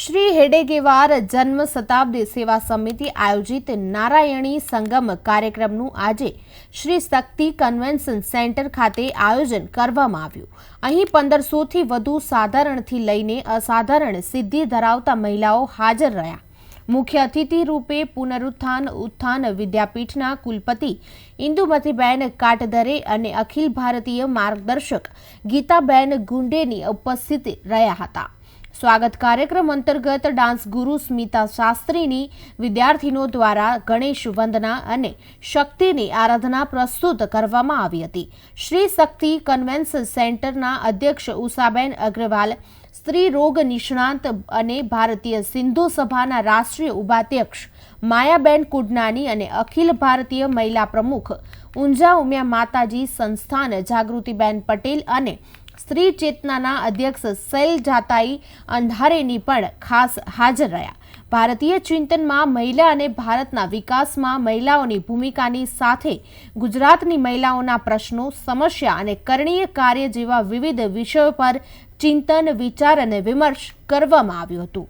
શ્રી હેડેગેવાર જન્મ શતાબ્દી સેવા સમિતિ આયોજિત નારાયણી સંગમ કાર્યક્રમનું આજે શ્રી શક્તિ કન્વેન્શન સેન્ટર ખાતે આયોજન કરવામાં આવ્યું. અહીં પંદરસોથી વધુ સાધારણથી લઈને અસાધારણ સિદ્ધિ ધરાવતા મહિલાઓ હાજર રહ્યા. મુખ્ય અતિથિ રૂપે પુનરુત્થાન ઉત્થાન વિદ્યાપીઠના કુલપતિ ઇન્દુમતીબેન કાટદરે અને અખિલ ભારતીય માર્ગદર્શક ગીતાબેન ગુંડેની ઉપસ્થિત રહ્યા હતા. સ્વાગત કાર્યક્રમ અંતર્ગત ડાન્સ ગુરુ સ્મિતા શાસ્ત્રીની વિદ્યાર્થીનો દ્વારા ગણેશ વંદના અને શક્તિની આરાધના પ્રસ્તુત કરવામાં આવી હતી. શ્રી શક્તિ કન્વેન્શન સેન્ટરના અધ્યક્ષ ઉષાબેન અગ્રવાલ, સ્ત્રી રોગ નિષ્ણાંત અને ભારતીય સિંધુ સભાના રાષ્ટ્રીય ઉપાધ્યક્ષ માયાબેન કુડનાની અને અખિલ ભારતીય મહિલા પ્રમુખ ઊંઝા ઉમિયા માતાજી સંસ્થાન જાગૃતિબેન પટેલ અને સ્ત્રી ચેતનાના અધ્યક્ષ સૈલ જાતાઈ અંધારેની પણ ખાસ હાજર રહ્યા. ભારતીય ચિંતનમાં મહિલા અને ભારતના વિકાસમાં મહિલાઓની ભૂમિકાની સાથે ગુજરાતની મહિલાઓના પ્રશ્નો, સમસ્યા અને કરણીય કાર્ય જેવા વિવિધ વિષયો પર ચિંતન, વિચાર અને વિમર્શ કરવામાં આવ્યું હતું.